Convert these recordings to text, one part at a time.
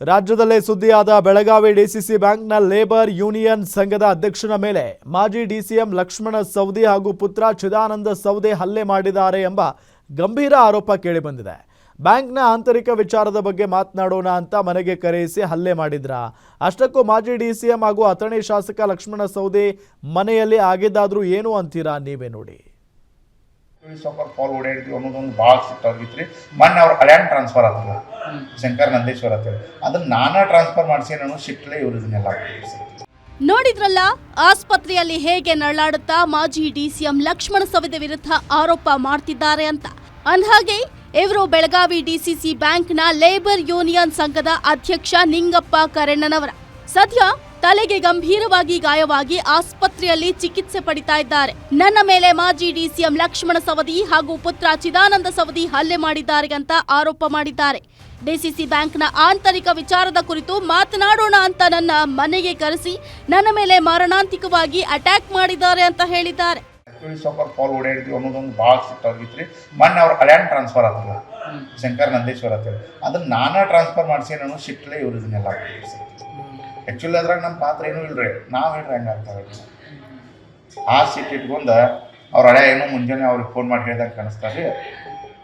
ರಾಜ್ಯದಲ್ಲೇ ಸುದ್ದಿಯಾದ ಬೆಳಗಾವಿ ಡಿಸಿಸಿ ಬ್ಯಾಂಕ್ನ ಲೇಬರ್ ಯೂನಿಯನ್ ಸಂಘದ ಅಧ್ಯಕ್ಷನ ಮೇಲೆ ಮಾಜಿ ಡಿಸಿಎಂ ಲಕ್ಷ್ಮಣ ಸೌದಿ ಹಾಗೂ ಪುತ್ರ ಚಿದಾನಂದ ಸೌದೆ ಹಲ್ಲೆ ಮಾಡಿದ್ದಾರೆ ಎಂಬ ಗಂಭೀರ ಆರೋಪ ಕೇಳಿಬಂದಿದೆ. ಬ್ಯಾಂಕ್ನ ಆಂತರಿಕ ವಿಚಾರದ ಬಗ್ಗೆ ಮಾತನಾಡೋಣ ಅಂತ ಮನೆಗೆ ಕರೆಯಿಸಿ ಹಲ್ಲೆ ಮಾಡಿದ್ರ. ಅಷ್ಟಕ್ಕೂ ಮಾಜಿ ಡಿಸಿಎಂ ಹಾಗೂ ಅಥಣಿ ಶಾಸಕ ಲಕ್ಷ್ಮಣ ಸೌದಿ ಮನೆಯಲ್ಲಿ ಆಗಿದ್ದಾದರೂ ಏನು ಅಂತೀರಾ ನೀವೇ ನೋಡಿ. ಸಾಕರ್ ಫಾಲ್ ಓಡಾಡಿದ್ವಿ ಅನ್ನೋದೊಂದು ಭಾಳ ಸಿಟ್ಟಾಗಿತ್ತು ರೀ ಮೊನ್ನೆ ಅವ್ರ ಹಳ್ಯಾನ್ ಟ್ರಾನ್ಸ್ಫರ್ ಆಗ್ತದೆ ಶಂಕರ್ ನಂದೇಶ್ವರ್ ಅಂತೇಳಿ ಅದನ್ನ ನಾನಾ ಟ್ರಾನ್ಸ್ಫರ್ ಮಾಡಿಸಿ ನಾನು ಸಿಟ್ಟಲೆ ಇವ್ರು ಇದನ್ನೆಲ್ಲ ನೋಡಿದ್ರಲ್ಲ, ಆಸ್ಪತ್ರೆಯಲ್ಲಿ ಹೇಗೆ ನರಳಾಡುತ್ತಾ ಮಾಜಿ ಡಿಸಿಎಂ ಲಕ್ಷ್ಮಣ ಸವಿದ ವಿರುದ್ಧ ಆರೋಪ ಮಾಡ್ತಿದ್ದಾರೆ ಅಂತ. ಅಂದ್ಹಾಗೆ ಇವರು ಬೆಳಗಾವಿ ಡಿಸಿಸಿ ಬ್ಯಾಂಕ್ನ ಲೇಬರ್ ಯೂನಿಯನ್ ಸಂಘದ ಅಧ್ಯಕ್ಷ ನಿಂಗಪ್ಪ ಕರೆಣ್ಣನವರ. ಸದ್ಯ ತಲೆಗೆ ಗಂಭೀರವಾಗಿ ಗಾಯವಾಗಿ ಆಸ್ಪತ್ರೆಯಲ್ಲಿ ಚಿಕಿತ್ಸೆ ಪಡಿತಾ ಇದ್ದಾರೆ. ನನ್ನ ಮೇಲೆ ಮಾಜಿ ಡಿಸಿಎಂ ಲಕ್ಷ್ಮಣ ಸವದಿ ಹಾಗೂ ಪುತ್ರ ಚಿದಾನಂದ ಸವದಿ ಹಲ್ಲೆ ಮಾಡಿದ್ದಾರೆ ಅಂತ ಆರೋಪ ಮಾಡಿದ್ದಾರೆ. ಡಿಸಿಸಿ ಬ್ಯಾಂಕ್ನ ಆಂತರಿಕ ವಿಚಾರದ ಕುರಿತು ಮಾತನಾಡೋಣ ಅಂತ ನನ್ನ ಮನೆಗೆ ಕರೆಸಿ ನನ್ನ ಮೇಲೆ ಮಾರಣಾಂತಿಕವಾಗಿ ಅಟ್ಯಾಕ್ ಮಾಡಿದ್ದಾರೆ ಅಂತ ಹೇಳಿದ್ದಾರೆ. ಶಂಕರ್ ನಂದೇಶ್ವರ ಅದನ್ನ ನಾನಾ ಟ್ರಾನ್ಸ್ಫರ್ ಮಾಡಿಸಿ ನಾನು ಸಿಟ್ಟಲೆ ಇವ್ರು ಇದನ್ನೆಲ್ಲ ಆ್ಯಕ್ಚುಲಿ ಅದ್ರಾಗ ನಮ್ಮ ಪಾತ್ರ ಏನೂ ಇಲ್ರಿ. ನಾವು ಹೇಳ್ರಿ ಹೆಂಗೆ ಆಗ್ತಾರೆ ಆ ಸಿಟ್ಟು ಇಟ್ಕೊಂಡು ಅವ್ರ ಹಳೆ ಏನೋ ಮುಂಜಾನೆ ಅವ್ರಿಗೆ ಫೋನ್ ಮಾಡಿ ಹೇಳ್ದಂಗೆ ಕಾಣಿಸ್ತಾರೆ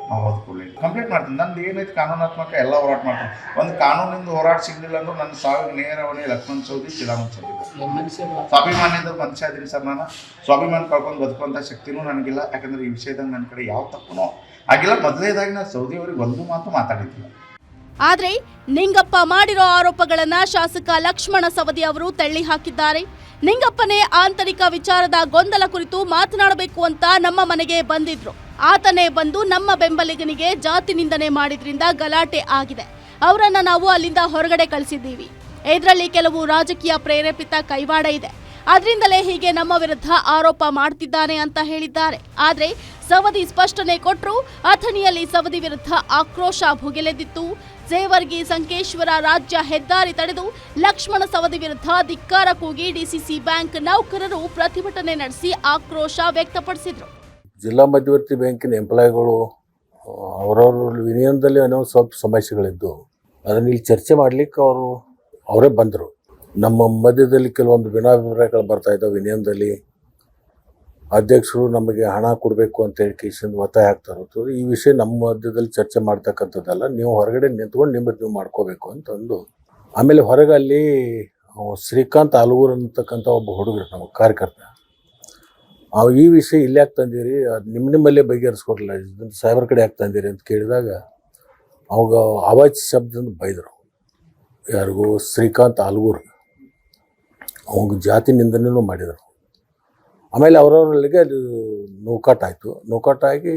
ನಾವು ಓದ್ಕೊಳ್ಳಿ ಕಂಪ್ಲೀಟ್ ಮಾಡ್ತೀನಿ. ನಂದು ಏನೈತೆ ಕಾನೂನಾತ್ಮಕ ಎಲ್ಲ ಹೋರಾಟ ಮಾಡ್ತೀನಿ. ಒಂದು ಕಾನೂನಿಂದ ಹೋರಾಟ ಸಿಗಲಿಲ್ಲ ಅಂದ್ರೆ ನನ್ನ ಸಾವಿಗೆ ನೇರವಣಿ ಲಕ್ಷ್ಮಣ್ ಚೌಧರಿ ಚಿದಾನಂದ ಚೌಧರಿ ಸ್ವಾಭಿಮಾನದಿಂದ ಮನುಷ್ಯ ಅದೀನಿ ಸರ್ ನಾನು. ಸ್ವಾಭಿಮಾನ ಕಳ್ಕೊಂಡು ಬದುಕುವಂಥ ಶಕ್ತಿನೂ ನನಗಿಲ್ಲ. ಯಾಕಂದ್ರೆ ಈ ವಿಷಯದಾಗ ನನ್ನ ಕಡೆ ಯಾವ ತಪ್ಪುನೋ ಆಗಿಲ್ಲ. ಮೊದಲೇದಾಗಿ ನಾನು ಸೌದಿ ಅವ್ರಿಗೆ ಒಂದು ಮಾತು ಮಾತಾಡಿದ್ದಿಲ್ಲ. ಆದ್ರೆ ನಿಂಗಪ್ಪ ಮಾಡಿರೋ ಆರೋಪಗಳನ್ನು ಶಾಸಕ ಲಕ್ಷ್ಮಣ ಸವದಿ ಅವರು ತಳ್ಳಿ ಹಾಕಿದ್ದಾರೆ. ನಿಂಗಪ್ಪನೇ ಆಂತರಿಕ ವಿಚಾರದ ಗೊಂದಲ ಕುರಿತು ಮಾತನಾಡಬೇಕು ಅಂತ ನಮ್ಮ ಮನೆಗೆ ಬಂದಿದ್ರು. ಆತನೇ ಬಂದು ನಮ್ಮ ಬೆಂಬಲಿಗನಿಗೆ ಜಾತಿ ನಿಂದನೆ ಮಾಡಿದ್ರಿಂದ ಗಲಾಟೆ ಆಗಿದೆ. ಅವರನ್ನು ನಾವು ಅಲ್ಲಿಂದ ಹೊರಗಡೆ ಕಳಿಸಿದ್ದೀವಿ. ಇದರಲ್ಲಿ ಕೆಲವು ರಾಜಕೀಯ ಪ್ರೇರೇಪಿತ ಕೈವಾಡ ಇದೆ. ಅದರಿಂದಲೇ ಹೀಗೆ ನಮ್ಮ ವಿರುದ್ಧ ಆರೋಪ ಮಾಡ್ತಿದ್ದಾನೆ ಅಂತ ಹೇಳಿದ್ದಾರೆ. ಆದರೆ ಸವದಿ ಸ್ಪಷ್ಟನೆ ಕೊಟ್ಟರು ಅಥಣಿಯಲ್ಲಿ ಸವದಿ ವಿರುದ್ಧ ಆಕ್ರೋಶ ಭುಗಿಲೆದ್ದಿತ್ತು ಜೇವರ್ಗಿ ಸಂಕೇಶ್ವರ ರಾಜ್ಯ ಹೆದ್ದಾರಿ ತಡೆದು ಲಕ್ಷ್ಮಣ ಸವದಿ ವಿರುದ್ಧ ಧಿಕ್ಕಾರ ಕೂಗಿ ಡಿಸಿಸಿ ಬ್ಯಾಂಕ್ ನೌಕರರು ಪ್ರತಿಭಟನೆ ನಡೆಸಿ ಆಕ್ರೋಶ ವ್ಯಕ್ತಪಡಿಸಿದರು. ಜಿಲ್ಲಾ ಮಧ್ಯವರ್ತಿ ಬ್ಯಾಂಕಿನ ಎಂಪ್ಲಾಯ್ಗಳು ಅವರವ್ರ ವಿನಿಯಮದಲ್ಲಿ ಏನೋ ಸ್ವಲ್ಪ ಸಮಸ್ಯೆಗಳಿದ್ದು, ಅದನ್ನ ಇಲ್ಲಿ ಚರ್ಚೆ ಮಾಡ್ಲಿಕ್ಕೆ ಅವರು, ಅವರೇ ಬಂದರು. ನಮ್ಮ ಮಧ್ಯದಲ್ಲಿ ಕೆಲವೊಂದು ಭಿನ್ನಾಭಿಪ್ರಾಯಗಳು ಬರ್ತಾ ಇದ್ದಾವೆ. ವಿನಿಯಮದಲ್ಲಿ ಅಧ್ಯಕ್ಷರು ನಮಗೆ ಹಣ ಕೊಡಬೇಕು ಅಂತ ಹೇಳಿ ಕೇಸಿಂದ ಒತ್ತಾಯ ಆಗ್ತಾ ಇರೋದು. ಈ ವಿಷಯ ನಮ್ಮ ಮಧ್ಯದಲ್ಲಿ ಚರ್ಚೆ ಮಾಡ್ತಕ್ಕಂಥದ್ದಲ್ಲ, ನೀವು ಹೊರಗಡೆ ನಿಂತ್ಕೊಂಡು ನಿಮ್ಮದು ನೀವು ಮಾಡ್ಕೋಬೇಕು ಅಂತಂದು ಆಮೇಲೆ ಹೊರಗೆ ಅಲ್ಲಿ ಶ್ರೀಕಾಂತ್ ಅಲ್ಗೂರ್ ಅಂತಕ್ಕಂಥ ಒಬ್ಬ ಹುಡುಗರು ನಮ್ಮ ಕಾರ್ಯಕರ್ತ. ಅವ್ ಈ ವಿಷಯ ಇಲ್ಲಿ ಯಾಕೆ ತಂದಿರಿ? ಅದು ನಿಮ್ಮ ನಿಮ್ಮಲ್ಲೇ ಬಗೆಹರಿಸ್ಕೊಡ್ಲಿಲ್ಲ. ಇದನ್ನು ಸಾಹೇಬ್ರ ಕಡೆ ಯಾಕೆ ತಂದಿರಿ ಅಂತ ಕೇಳಿದಾಗ ಅವಾಗ ಆವಾಜ್ ಶಬ್ದದಿಂದ ಬೈದರು. ಯಾರಿಗೂ ಶ್ರೀಕಾಂತ್ ಆಲ್ಗೂರ್ ಅವಾಗ ಜಾತಿ ನಿಂದನೆಯೂ ಮಾಡಿದರು. ಆಮೇಲೆ ಅವರವರಲ್ಲಿಗೆ ಅದು ನೌಕಾಟಾಯಿತು ನೌಕಾಟಾಗಿ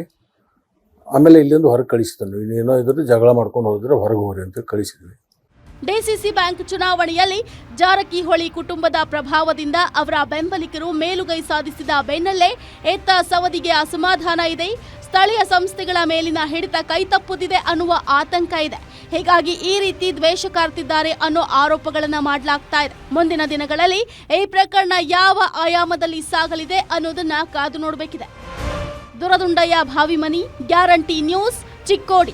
ಆಮೇಲೆ ಇಲ್ಲಿಂದ ಹೊರಗೆ ಕಳಿಸಿದನು ಇನ್ನೇನೋ ಇದ್ರೆ ಜಗಳ ಮಾಡ್ಕೊಂಡು ಹೋದ್ರೆ, ಹೊರಗೆ ಹೋಗ್ರಿ ಅಂತ ಕಳಿಸಿದ್ವಿ. ಡಿಸಿಸಿ ಬ್ಯಾಂಕ್ ಚುನಾವಣೆಯಲ್ಲಿ ಜಾರಕಿಹೊಳಿ ಕುಟುಂಬದ ಪ್ರಭಾವದಿಂದ ಅವರ ಬೆಂಬಲಿಗರು ಮೇಲುಗೈ ಸಾಧಿಸಿದ ಬೆನ್ನಲ್ಲೇ ಎತ್ತ ಸವದಿಗೆ ಅಸಮಾಧಾನ ಇದೆ. ಸ್ಥಳೀಯ ಸಂಸ್ಥೆಗಳ ಮೇಲಿನ ಹಿಡಿತ ಕೈತಪ್ಪುತ್ತಿದೆ ಅನ್ನುವ ಆತಂಕ ಇದೆ. ಹೀಗಾಗಿ ಈ ರೀತಿ ದ್ವೇಷ ಕಾರ್ತಿದ್ದಾರೆ ಅನ್ನೋ ಆರೋಪಗಳನ್ನ ಮಾಡಲಾಗ್ತಾ ಇದೆ. ಮುಂದಿನ ದಿನಗಳಲ್ಲಿ ಈ ಪ್ರಕರಣ ಯಾವ ಆಯಾಮದಲ್ಲಿ ಸಾಗಲಿದೆ ಅನ್ನೋದನ್ನ ಕಾದು ನೋಡಬೇಕಿದೆ. Durudundayya Bhavimani, Guarantee News Chikkodi.